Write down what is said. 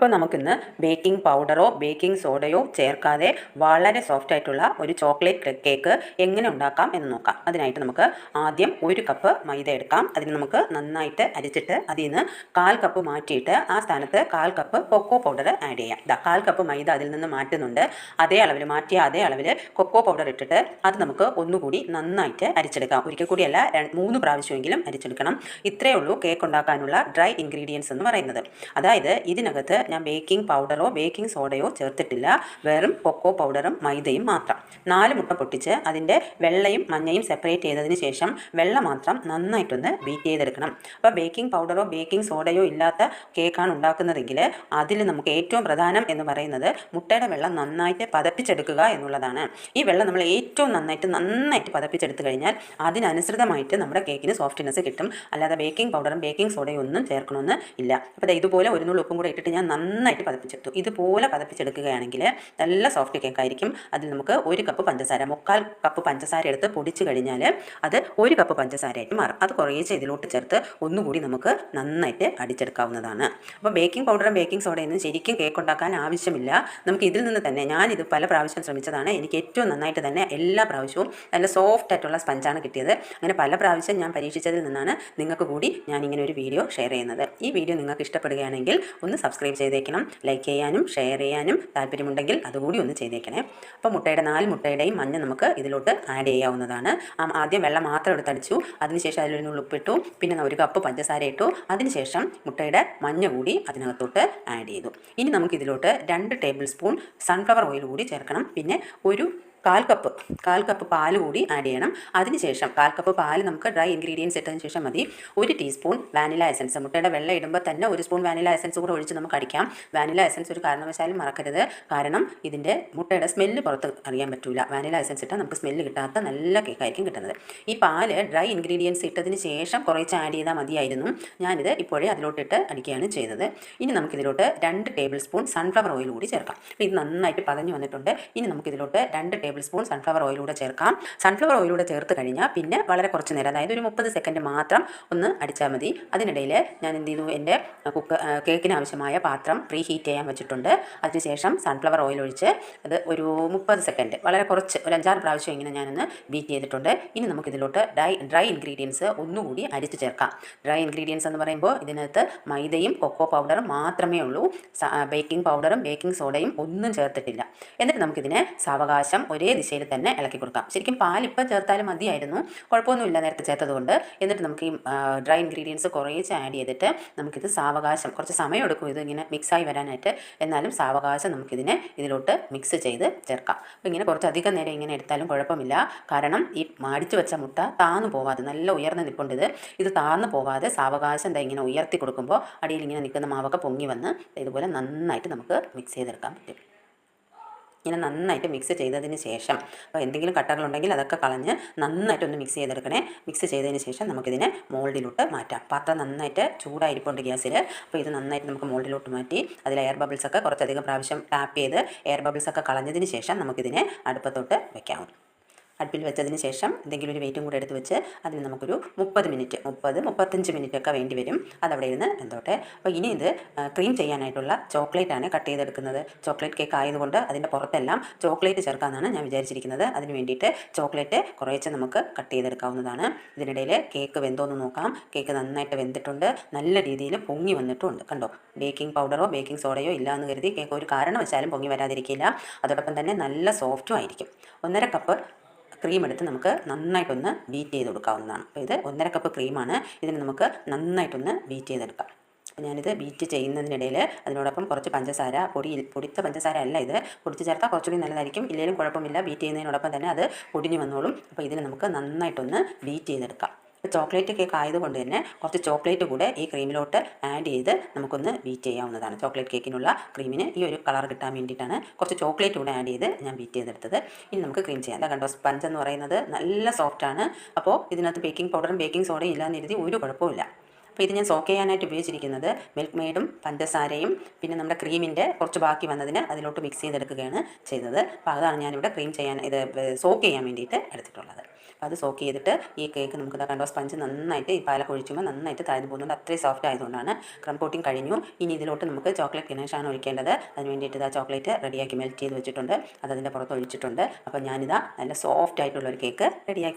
അപ്പോൾ നമുക്കിന്ന് baking പൗഡറോ baking സോഡയോ ചേർക്കാതെ വളരെ സോഫ്റ്റ് ആയിട്ടുള്ള ഒരു ചോക്ലേറ്റ് കേക്ക് എങ്ങനെ ഉണ്ടാക്കാം എന്ന് നോക്കാം. അതിനായിട്ട് നമുക്ക് ആദ്യം ഒരു കപ്പ് മൈദ എടുക്കാം. അതിന് നമുക്ക് നന്നായിട്ട് അരിച്ചിട്ട് അതിൽ നിന്ന് കാൽ കപ്പ് മാറ്റിയിട്ട് ആ സ്ഥാനത്ത് കാൽ കപ്പ് കൊക്കോ പൗഡർ ആഡ് ചെയ്യാം. ഇതാ കാൽ കപ്പ് മൈദ അതിൽ നിന്ന് മാറ്റുന്നുണ്ട്. അതേ അളവിൽ മാറ്റിയ അതേ അളവിൽ കൊക്കോ പൗഡർ ഇട്ടിട്ട് അത് നമുക്ക് ഒന്നുകൂടി നന്നായിട്ട് അരിച്ചെടുക്കാം. ഒരിക്കൽ കൂടിയല്ല മൂന്ന് പ്രാവശ്യമെങ്കിലും അരിച്ചെടുക്കണം. ഇത്രയേ ഉള്ളൂ കേക്ക് ഉണ്ടാക്കാനുള്ള ഡ്രൈ ഇൻഗ്രീഡിയൻസ് എന്ന് പറയുന്നത്. അതായത് ഇതിനകത്ത് ഞാൻ ബേക്കിംഗ് പൗഡറോ ബേക്കിംഗ് സോഡയോ ചേർത്തിട്ടില്ല. വെറും കൊക്കോ പൗഡറും മൈദയും മാത്രം. നാല് മുട്ട പൊട്ടിച്ച് അതിന്റെ വെള്ളയും മഞ്ഞയും സെപ്പറേറ്റ് ചെയ്തതിന് ശേഷം വെള്ള മാത്രം നന്നായിട്ടൊന്ന് ബീറ്റ് ചെയ്തെടുക്കണം. അപ്പോൾ ബേക്കിംഗ് പൗഡറോ ബേക്കിംഗ് സോഡയോ ഇല്ലാത്ത കേക്കാണ് ഉണ്ടാക്കുന്നതെങ്കിൽ അതിൽ നമുക്ക് ഏറ്റവും പ്രധാനം എന്ന് പറയുന്നത് മുട്ടയുടെ വെള്ളം നന്നായിട്ട് പതപ്പിച്ചെടുക്കുക എന്നുള്ളതാണ്. ഈ വെള്ളം നമ്മൾ ഏറ്റവും നന്നായിട്ട് നന്നായിട്ട് പതപ്പിച്ചെടുത്തു കഴിഞ്ഞാൽ അതിനനുസൃതമായിട്ട് നമ്മുടെ കേക്കിന് സോഫ്റ്റ്നെസ് കിട്ടും. അല്ലാതെ ബേക്കിംഗ് പൗഡറും ബേക്കിംഗ് സോഡയും ഒന്നും ചേർക്കണമെന്ന് ഇല്ല. അപ്പോൾ ഇതുപോലെ ഒരു നൂറ് ഉപ്പും കൂടെ ഇട്ടിട്ട് ഞാൻ നന്നായിട്ട് പതപ്പിച്ചെടുത്തു. ഇതുപോലെ പതപ്പിച്ചെടുക്കുകയാണെങ്കിൽ നല്ല സോഫ്റ്റ് കേക്ക് ആയിരിക്കും. അതിൽ നമുക്ക് ഒരു കപ്പ് പഞ്ചസാര മുക്കാൽ കപ്പ് പഞ്ചസാര എടുത്ത് പൊടിച്ചു കഴിഞ്ഞാൽ അത് ഒരു കപ്പ് പഞ്ചസാരയായിട്ട് മാറും. അത് കുറേശ്ശെ ഇതിലോട്ട് ചേർത്ത് ഒന്നുകൂടി നമുക്ക് നന്നായിട്ട് അടിച്ചെടുക്കാവുന്നതാണ്. അപ്പോൾ ബേക്കിംഗ് പൗഡറും ബേക്കിംഗ് സോഡയൊന്നും ശരിക്കും കേക്ക് ഉണ്ടാക്കാൻ ആവശ്യമില്ല. നമുക്ക് ഇതിൽ നിന്ന് തന്നെ ഞാനിത് പല പ്രാവശ്യം ശ്രമിച്ചതാണ്. എനിക്ക് ഏറ്റവും നന്നായിട്ട് തന്നെ എല്ലാ പ്രാവശ്യവും നല്ല സോഫ്റ്റ് ആയിട്ടുള്ള സ്പഞ്ചാണ് കിട്ടിയത്. അങ്ങനെ പല പ്രാവശ്യം ഞാൻ പരീക്ഷിച്ചതിൽ നിന്നാണ് നിങ്ങൾക്ക് കൂടി ഞാൻ ഇങ്ങനെ ഒരു വീഡിയോ ഷെയർ ചെയ്യുന്നത്. ഈ വീഡിയോ നിങ്ങൾക്ക് ഇഷ്ടപ്പെടുകയാണെങ്കിൽ ഒന്ന് സബ്സ്ക്രൈബ് ചെയ്തേക്കണം. ലൈക്ക് ചെയ്യാനും ഷെയർ ചെയ്യാനും താല്പര്യമുണ്ടെങ്കിൽ അതുകൂടി ഒന്ന് ചെയ്തേക്കണേ. അപ്പോൾ മുട്ടയുടെ നാല് മുട്ടയുടെയും മഞ്ഞ നമുക്ക് ഇതിലോട്ട് ആഡ് ചെയ്യാവുന്നതാണ്. ആദ്യം വെള്ളം മാത്രം എടുത്തടിച്ചു അതിനുശേഷം അതിലൊരു ഉപ്പിട്ടു. പിന്നെ ഒരു കപ്പ് പഞ്ചസാര ഇട്ടു. അതിനുശേഷം മുട്ടയുടെ മഞ്ഞ കൂടി അതിനകത്തോട്ട് ആഡ് ചെയ്തു. ഇനി നമുക്ക് ഇതിലോട്ട് രണ്ട് ടേബിൾ സ്പൂൺ സൺഫ്ലവർ ഓയിൽ കൂടി ചേർക്കണം. പിന്നെ ഒരു കാൽ കപ്പ് കാൽ കപ്പ് പാൽ കൂടി ആഡ് ചെയ്യണം. അതിനുശേഷം കാൽ കപ്പ് പാൽ നമുക്ക് ഡ്രൈ ഇൻഗ്രീഡിയൻസ് ഇട്ടതിന് ശേഷം മതി. ഒരു ടീസ്പൂൺ വാനില എസൻസ് മുട്ടയുടെ വെള്ളം ഇടുമ്പോൾ തന്നെ ഒരു സ്പൂൺ വാനില എസൻസ് കൂടെ ഒഴിച്ച് നമുക്ക് അടിക്കാം. വാനില എസൻസ് ഒരു കാരണവശാലും മറക്കരുത്. കാരണം ഇതിന്റെ മുട്ടയുടെ സ്മെല്ല് പുറത്ത് അറിയാൻ പറ്റില്ല വാനില എസൻസ് ഇട്ടാൽ നമുക്ക് സ്മെല്ല് കിട്ടാത്ത നല്ല കേക്കായിരിക്കും കിട്ടുന്നത്. ഈ പാൽ ഡ്രൈ ഇൻഗ്രീഡിയൻസ് ഇട്ടതിന് ശേഷം കുറച്ച് ആഡ് ചെയ്താൽ മതിയായിരുന്നു. ഞാനിത് ഇപ്പോഴേ അതിലോട്ടിട്ട് അടിക്കുകയാണ് ചെയ്തത്. ഇനി നമുക്കിതിലോട്ട് രണ്ട് ടേബിൾ സ്പൂൺ സൺഫ്ലവർ ഓയിൽ കൂടി ചേർക്കാം. ഇത് നന്നായിട്ട് പതഞ്ഞു വന്നിട്ടുണ്ട്. ഇനി നമുക്കിതിലോട്ട് രണ്ട് സ്പൂൺ സൺഫ്ലവർ ഓയിലൂടെ ചേർക്കാം. സൺഫ്ലവർ ഓയിലൂടെ ചേർത്ത് കഴിഞ്ഞാൽ പിന്നെ വളരെ കുറച്ച് നേരം അതായത് ഒരു മുപ്പത് സെക്കൻഡ് മാത്രം ഒന്ന് അടിച്ചാൽ മതി. അതിനിടയിൽ ഞാൻ എന്ത് ചെയ്തു? എന്റെ കുക്ക് കേക്കിന് ആവശ്യമായ പാത്രം പ്രീ ഹീറ്റ് ചെയ്യാൻ വെച്ചിട്ടുണ്ട്. അതിനുശേഷം സൺഫ്ലവർ ഓയിൽ ഒഴിച്ച് അത് ഒരു മുപ്പത് സെക്കൻഡ് വളരെ കുറച്ച് ഒരു അഞ്ചാറ് പ്രാവശ്യം ഇങ്ങനെ ഞാനൊന്ന് ബീറ്റ് ചെയ്തിട്ടുണ്ട്. ഇനി നമുക്കിതിലോട്ട് ഡ്രൈ ഡ്രൈ ഇൻഗ്രീഡിയൻസ് ഒന്നുകൂടി അരിച്ച് ചേർക്കാം. ഡ്രൈ ഇൻഗ്രീഡിയൻസ് എന്ന് പറയുമ്പോൾ ഇതിനകത്ത് മൈദയും കൊക്കോ പൗഡറും മാത്രമേ ഉള്ളൂ. ബേക്കിംഗ് പൗഡറും ബേക്കിംഗ് സോഡയും ഒന്നും ചേർത്തിട്ടില്ല. എന്നിട്ട് നമുക്കിതിനെ സാവകാശം ഒരേ ദിശയിൽ തന്നെ ഇളക്കി കൊടുക്കാം. ശരിക്കും പാൽ ഇപ്പം ചേർത്താലും മതിയായിരുന്നു. കുഴപ്പമൊന്നുമില്ല നേരത്തെ ചേർത്തതുകൊണ്ട്. എന്നിട്ട് നമുക്ക് ഈ ഡ്രൈ ഇൻഗ്രീഡിയൻസ് കുറേശ്ശെ ആഡ് ചെയ്തിട്ട് നമുക്കിത് സാവകാശം കുറച്ച് സമയം എടുക്കും ഇത് ഇങ്ങനെ മിക്സായി വരാനായിട്ട്. എന്നാലും സാവകാശം നമുക്കിതിനെ ഇതിലോട്ട് മിക്സ് ചെയ്ത് ചേർക്കാം. അപ്പോൾ ഇങ്ങനെ കുറച്ച് അധികം നേരം ഇങ്ങനെ എടുത്താലും കുഴപ്പമില്ല. കാരണം ഈ മാടിച്ചു വെച്ച മുട്ട താന്നു പോവാതെ നല്ല ഉയർന്ന് നിൽപ്പുണ്ട് ഇത്. ഇത് താന്നു പോവാതെ സാവകാശം എന്താ ഇങ്ങനെ ഉയർത്തി കൊടുക്കുമ്പോൾ അടിയിൽ ഇങ്ങനെ നിൽക്കുന്ന മാവൊക്കെ പൊങ്ങി വന്ന് ഇതുപോലെ നന്നായിട്ട് നമുക്ക് മിക്സ് ചെയ്തെടുക്കാൻ പറ്റും. ഇങ്ങനെ നന്നായിട്ട് മിക്സ് ചെയ്തതിന് ശേഷം അപ്പോൾ എന്തെങ്കിലും കട്ടകളുണ്ടെങ്കിൽ അതൊക്കെ കളഞ്ഞ് നന്നായിട്ടൊന്ന് മിക്സ് ചെയ്തെടുക്കണേ. മിക്സ് ചെയ്തതിന് ശേഷം നമുക്കിതിനെ മോൾഡിലോട്ട് മാറ്റാം. പാത്രം നന്നായിട്ട് ചൂടായിരിപ്പുണ്ട് ഗ്യാസിൽ അപ്പോൾ ഇത് നന്നായിട്ട് നമുക്ക് മോൾഡിലോട്ട് മാറ്റി അതിൽ എയർ ബബിൾസൊക്കെ കുറച്ചധികം പ്രാവശ്യം ടാപ്പ് ചെയ്ത് എയർ ബബിൾസൊക്കെ കളഞ്ഞതിന് ശേഷം നമുക്കിതിനെ അടുപ്പത്തോട്ട് വെക്കാം. അടുപ്പിൽ വെച്ചതിന് ശേഷം എന്തെങ്കിലും ഒരു വെയിറ്റും കൂടെ എടുത്ത് വെച്ച് അതിന് നമുക്കൊരു മുപ്പത് മിനിറ്റ് മുപ്പത് മുപ്പത്തഞ്ച് മിനിറ്റ് ഒക്കെ വേണ്ടി വരും. അതവിടെ ഇരുന്ന് എന്തോട്ടെ അപ്പോൾ ഇനി ഇത് ക്രീം ചെയ്യാനായിട്ടുള്ള ചോക്ലേറ്റ് ആണ് കട്ട് ചെയ്തെടുക്കുന്നത്. ചോക്ലേറ്റ് കേക്ക് ആയതുകൊണ്ട് അതിന്റെ പുറത്തെല്ലാം ചോക്ലേറ്റ് ചേർക്കാമെന്നാണ് ഞാൻ വിചാരിച്ചിരിക്കുന്നത്. അതിന് വേണ്ടിയിട്ട് ചോക്ലേറ്റ് കുറേച്ച് നമുക്ക് കട്ട് ചെയ്തെടുക്കാവുന്നതാണ്. ഇതിനിടയിൽ കേക്ക് വെന്തോന്ന് നോക്കാം. കേക്ക് നന്നായിട്ട് വെന്തിട്ടുണ്ട്. നല്ല രീതിയിൽ പൊങ്ങി വന്നിട്ടുണ്ട്. കണ്ടോ? ബേക്കിംഗ് പൗഡറോ ബേക്കിംഗ് സോഡയോ ഇല്ല എന്ന് കരുതി കേക്ക് ഒരു കാരണവശാലും പൊങ്ങി വരാതിരിക്കില്ല. അതോടൊപ്പം തന്നെ നല്ല സോഫ്റ്റും ആയിരിക്കും. ഒന്നര കപ്പ് ക്രീം എടുത്ത് നമുക്ക് നന്നായിട്ടൊന്ന് ബീറ്റ് ചെയ്ത് കൊടുക്കാവുന്നതാണ്. അപ്പോൾ ഇത് ഒന്നര കപ്പ് ക്രീമാണ് ഇതിന് നമുക്ക് നന്നായിട്ടൊന്ന് ബീറ്റ് ചെയ്തെടുക്കാം. അപ്പോൾ ഞാനിത് ബീറ്റ് ചെയ്യുന്നതിനിടയിൽ അതിനോടൊപ്പം കുറച്ച് പഞ്ചസാര പൊടി പൊടിച്ച പഞ്ചസാര അല്ല ഇത്. പൊടിച്ച് ചേർത്താൽ കുറച്ചുകൂടി നല്ലതായിരിക്കും. ഇല്ലെങ്കിലും കുഴപ്പമില്ല. ബീറ്റ് ചെയ്യുന്നതിനോടൊപ്പം തന്നെ അത് പൊടിഞ്ഞു വന്നോളും. അപ്പോൾ ഇതിന് നമുക്ക് നന്നായിട്ടൊന്ന് ബീറ്റ് ചെയ്തെടുക്കാം. ചോക്ലേറ്റ് കേക്ക് ആയതുകൊണ്ട് തന്നെ കുറച്ച് ചോക്ലേറ്റ് കൂടെ ഈ ക്രീമിലോട്ട് ആഡ് ചെയ്ത് നമുക്കൊന്ന് ബീറ്റ് ചെയ്യാവുന്നതാണ്. ചോക്ലേറ്റ് കേക്കിനുള്ള ക്രീമിന് ഈ ഒരു കളർ കിട്ടാൻ വേണ്ടിയിട്ടാണ് കുറച്ച് ചോക്ലേറ്റ് കൂടെ ആഡ് ചെയ്ത് ഞാൻ ബീറ്റ് ചെയ്തെടുത്തത്. ഇനി നമുക്ക് ക്രീം ചെയ്യാം. അതാ കണ്ടോ സ്പഞ്ച് എന്ന് പറയുന്നത് നല്ല സോഫ്റ്റാണ്. അപ്പോൾ ഇതിനകത്ത് ബേക്കിംഗ് പൗഡറും ബേക്കിംഗ് സോഡയും ഇല്ലാന്നിരുതി ഒരു കുഴപ്പമില്ല അപ്പോൾ ഇത് ഞാൻ സോക്ക് ചെയ്യാനായിട്ട് ഉപയോഗിച്ചിരിക്കുന്നത് മിൽക്ക് മെയ്ഡും പഞ്ചസാരയും പിന്നെ നമ്മുടെ ക്രീമിന്റെ കുറച്ച് ബാക്കി വന്നതിന് അതിലോട്ട് മിക്സ് ചെയ്തെടുക്കുകയാണ് ചെയ്തത്. അപ്പോൾ അതാണ് ഞാനിവിടെ ക്രീം ചെയ്യാൻ ഇത് സോക്ക് ചെയ്യാൻ വേണ്ടിയിട്ട് എടുത്തിട്ടുള്ളത്. അപ്പോൾ അത് സോക്ക് ചെയ്തിട്ട് ഈ കേക്ക് നമുക്ക് ഇതാ കണ്ടോ സ്പഞ്ച് നന്നായിട്ട് ഈ പാലൊക്കെ ഒഴിച്ചുമ്പോൾ നന്നായിട്ട് താഴ്ന്നു പോകുന്നുണ്ട്. അത്രയും സോഫ്റ്റ് ആയതുകൊണ്ടാണ് ക്രം കോട്ടിങ് കഴിഞ്ഞു. ഇനി ഇതിലോട്ട് നമുക്ക് ചോക്ലേറ്റ് ഗണേഷാണ് ഒഴിക്കേണ്ടത്. അതിന് വേണ്ടിയിട്ട് ഇതാ ചോക്ലേറ്റ് റെഡിയാക്കി മെൽറ്റ് ചെയ്ത് വെച്ചിട്ടുണ്ട്. അത് അതിന്റെ പുറത്ത് ഒഴിച്ചിട്ടുണ്ട്. അപ്പോൾ ഞാനിതാ നല്ല സോഫ്റ്റ് ആയിട്ടുള്ള ഒരു കേക്ക് റെഡിയാക്കി